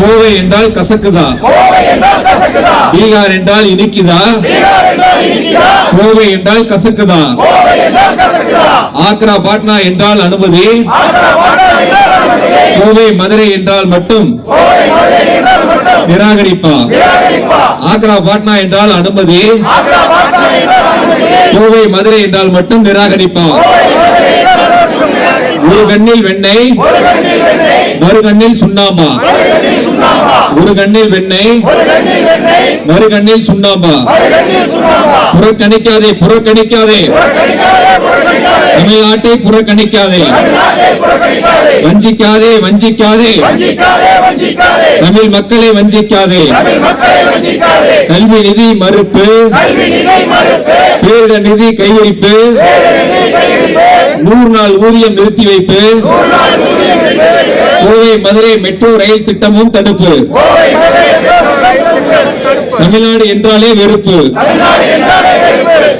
கோவை என்றால் கசக்குதா? பீகார் என்றால் இனிக்குதா? கோவை என்றால் கசக்குதா? ஆக்ரா பாட்னா என்றால் அனுமதி? கோவை மதுரை என்றால் மட்டும்? நிராகரிப்பா? ஆக்ரா பாட்னா என்றால் அனுமதி? கோவை மதுரை என்றால் மட்டும் நிராகரிப்பா? ஒரு கண்ணில் வெண்ணெய் மறு கண்ணில் சுண்ணாம்பா? ஒரு கண்ணில் வெண்ணெய் மறு கண்ணில் சுண்ணாம்பா. புறக்கணிக்காதே புறக்கணிக்காதே. தமிழ்நாட்டை புறக்கணிக்காதே. வஞ்சிக்காதே வஞ்சிக்காதே. தமிழ் மக்களை வஞ்சிக்காதே. கல்வி நிதி மறுப்பு. கைவிரிப்பு நிதி கைவிரிப்பு நூறு நாள் ஊதியம் நிறுத்தி வைப்பு. கோவை மதுரை மெட்ரோ ரயில் திட்டமும் தடுப்பு. தமிழ்நாடு என்றாலே வெறுப்பு.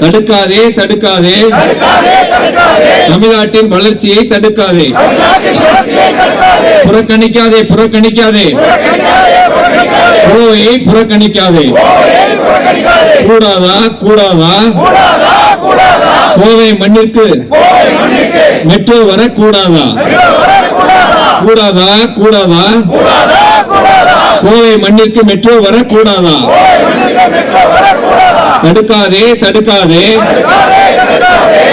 தடுக்காதே தடுக்காதே. தமிழ்நாட்டின் வளர்ச்சியை தடுக்காதே. புறக்கணிக்காதே புறக்கணிக்காதே. கோவையை புறக்கணிக்காதே. கூடாதா கூடாதா? கோவை மண்ணிற்கு கோவை மண்ணிற்கு மெட்ரோ வர கூடாதா மெட்ரோ வரக்கூடாதா? கூடாதா? கூடாதா? கோவை மண்ணிற்கு மெட்ரோ வர கூடாதா? வரக்கூடாதா தடுக்காதே தடுக்காதே.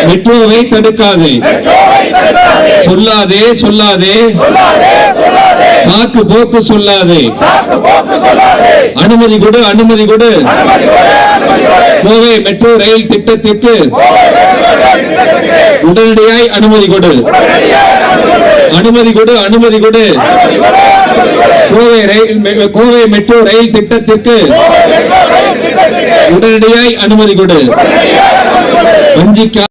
மெட்ரோவை தடுக்காதே. சொல்லாதே சொல்லாதே. சாக்கு போக்கு சொல்லாதே. அனுமதி கொடு அனுமதி கொடு. கோவை மெட்ரோ ரயில் திட்டத்திற்கு உடனடியாய் அனுமதி கொடு. அனுமதி கொடு அனுமதி கொடு. கோவை ரயில் கோவை மெட்ரோ ரயில் திட்டத்திற்கு உடனடியாய் அனுமதி கொடு. உடனடியாக அனுமதி கொடு. வஞ்சிக்கா